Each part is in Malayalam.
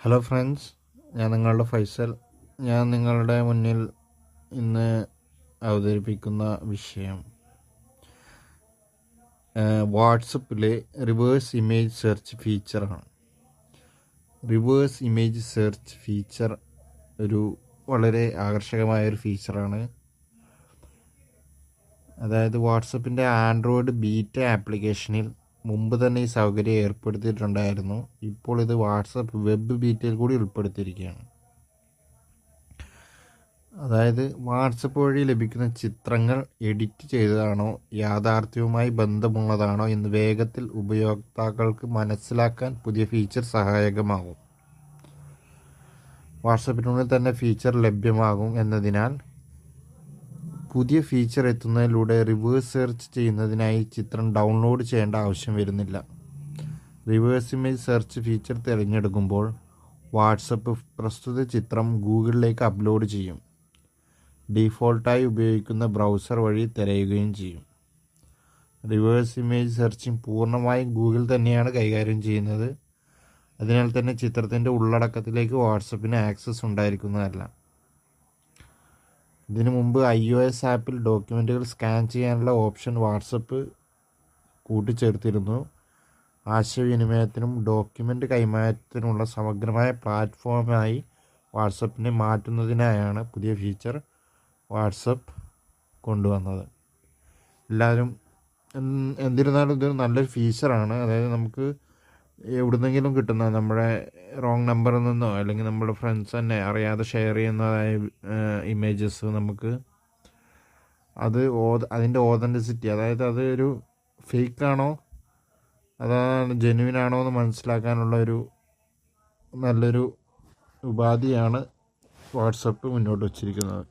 ഹലോ ഫ്രണ്ട്സ് ഞാൻ നിങ്ങളുടെ ഫൈസൽ. ഞാൻ നിങ്ങളുടെ മുന്നിൽ ഇന്ന് അവതരിപ്പിക്കുന്ന വിഷയം വാട്സപ്പിലെ റിവേഴ്സ് ഇമേജ് സെർച്ച് ഫീച്ചറാണ് റിവേഴ്സ് ഇമേജ് സെർച്ച് ഫീച്ചർ ഒരു വളരെ ആകർഷകമായ ഒരു ഫീച്ചറാണ് അതായത് വാട്സപ്പിന്റെ ആൻഡ്രോയിഡ് ബീറ്റ ആപ്ലിക്കേഷനിൽ മുമ്പ് തന്നെ ഈ സൗകര്യം ഏർപ്പെടുത്തിയിട്ടുണ്ടായിരുന്നു. ഇപ്പോൾ ഇത് വാട്സപ്പ് വെബ് ബീറ്റയിൽ കൂടി ഉൾപ്പെടുത്തിയിരിക്കുകയാണ്. അതായത് വാട്സപ്പ് വഴി ലഭിക്കുന്ന ചിത്രങ്ങൾ എഡിറ്റ് ചെയ്തതാണോ യാഥാർത്ഥ്യവുമായി ബന്ധമുള്ളതാണോ എന്ന് വേഗത്തിൽ ഉപയോക്താക്കൾക്ക് മനസ്സിലാക്കാൻ പുതിയ ഫീച്ചർ സഹായകമാകും. വാട്സപ്പിനുള്ളിൽ തന്നെ ഫീച്ചർ ലഭ്യമാകും എന്നതിനാൽ പുതിയ ഫീച്ചർ എത്തുന്നതിലൂടെ റിവേഴ്സ് സെർച്ച് ചെയ്യുന്നതിനായി ചിത്രം ഡൗൺലോഡ് ചെയ്യേണ്ട ആവശ്യം വരുന്നില്ല. റിവേഴ്സ് ഇമേജ് സെർച്ച് ഫീച്ചർ തിരഞ്ഞെടുക്കുമ്പോൾ വാട്സപ്പ് പ്രസ്തുത ചിത്രം ഗൂഗിളിലേക്ക് അപ്ലോഡ് ചെയ്യും. ഡീഫോൾട്ടായി ഉപയോഗിക്കുന്ന ബ്രൗസർ വഴി തിരയുകയും ചെയ്യും. റിവേഴ്സ് ഇമേജ് സെർച്ചിങ് പൂർണമായും ഗൂഗിൾ തന്നെയാണ് കൈകാര്യം ചെയ്യുന്നത്. അതിനാൽ തന്നെ ചിത്രത്തിന്റെ ഉള്ളടക്കത്തിലേക്ക് വാട്സപ്പിന് ആക്സസ് ഉണ്ടായിരിക്കുന്നതല്ല. ഇതിനു മുമ്പ് ഐ ഒ എസ് ആപ്പിൽ ഡോക്യുമെന്റുകൾ സ്കാൻ ചെയ്യാനുള്ള ഓപ്ഷൻ വാട്സപ്പ് കൂട്ടിച്ചേർത്തിരുന്നു. ആശയവിനിമയത്തിനും ഡോക്യുമെന്റ് കൈമാറ്റത്തിനുമുള്ള സമഗ്രമായ പ്ലാറ്റ്ഫോമായി വാട്സപ്പിനെ മാറ്റുന്നതിനായാണ് പുതിയ ഫീച്ചർ വാട്സപ്പ് കൊണ്ടുവന്നത്. എല്ലാവരും എന്നിരുന്നാലും ഇതൊരു നല്ലൊരു ഫീച്ചറാണ് അതായത് നമുക്ക് എവിടുന്നെങ്കിലും കിട്ടുന്ന നമ്മുടെ റോങ് നമ്പറിൽ നിന്നോ അല്ലെങ്കിൽ നമ്മുടെ ഫ്രണ്ട്സ് തന്നെ അറിയാതെ ഷെയർ ചെയ്യുന്നതായ ഇമേജസ് നമുക്ക് അത് അതിന്റെ ഓതന്റിസിറ്റി അതായത് അത് ഒരു ഫേക്കാണോ അതാണ് ജെന്യുവിൻ ആണോ എന്ന് മനസ്സിലാക്കാനുള്ള ഒരു നല്ലൊരു ഉപാധിയാണ് വാട്സപ്പ് മുന്നോട്ട് വച്ചിരിക്കുന്നത്.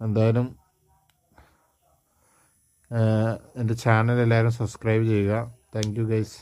എന്തായാലും എന്റെ ചാനൽ എല്ലാവരും സബ്സ്ക്രൈബ് ചെയ്യുക. Thank you guys